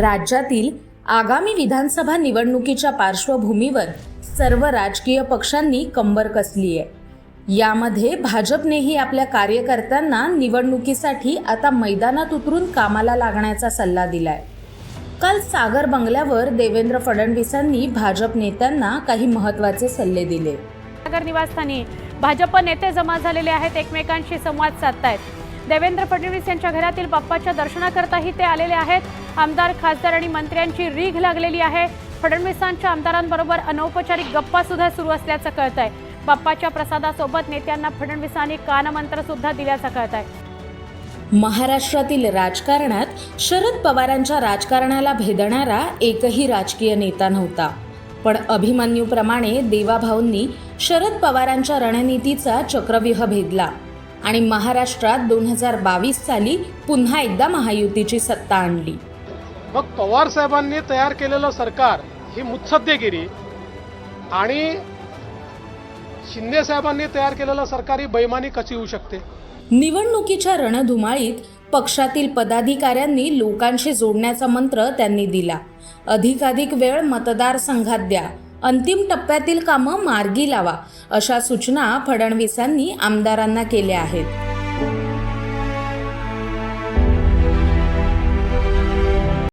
राज्यातील आगामी विधानसभा निवडणुकीच्या पार्श्वभूमीवर सर्व राजकीय पक्षांनी कंबर कसली आहे. यामध्ये भाजपनेही आपल्या कार्यकर्त्यांना निवडणुकीसाठी आता मैदानात उतरून कामाला लागण्याचा सल्ला दिलाय. काल सागर बंगल्यावर देवेंद्र फडणवीसांनी भाजप नेत्यांना काही महत्त्वाचे सल्ले दिले. सागर निवासस्थानी भाजप नेते जमा झालेले आहेत एकमेकांशी संवाद साधतायत. देवेंद्र फडणवीस यांच्या घरातील बाप्पाच्या दर्शनाकरताही ते आलेले आहेत. आमदार खासदार आणि मंत्र्यांची रीघ लागलेली आहे. फडणवीसांच्या आमदारांबरोबर अनौपचारिक गप्पा सुद्धा सुरू असल्याचं कळत आहे बाप्पाच्या प्रसादासोबत नेत्यांना फडणवीसांनी कानमंत्र सुद्धा दिल्याचं कळत आहे महाराष्ट्रातील राजकारणात शरद पवारांच्या राजकारणाला भेदणारा एकही राजकीय नेता नव्हता. पण अभिमन्यूप्रमाणे देवाभाऊंनी शरद पवारांच्या रणनीतीचा चक्रव्यूह भेदला. आणि महाराष्ट्रात दोन हजार बावीस साली पुन्हा एकदा महायुतीची सत्ता आणली. मग पवार साहेबांनी तयार केलेलं सरकार ही मुत्सद्देगिरी आणि शिंदे साहेबांनी तयार केलेलं सरकार ही बैमानी कशी होऊ शकते? निवडणुकीच्या रणधुमाळीत पक्षातील पदाधिकाऱ्यांनी लोकांशी जोडण्याचा मंत्र त्यांनी दिला. अधिकाधिक वेळ मतदारसंघात द्या. अंतिम टप्प्यातील कामं मार्गी लावा अशा सूचना फडणवीसांनी आमदारांना केल्या आहेत.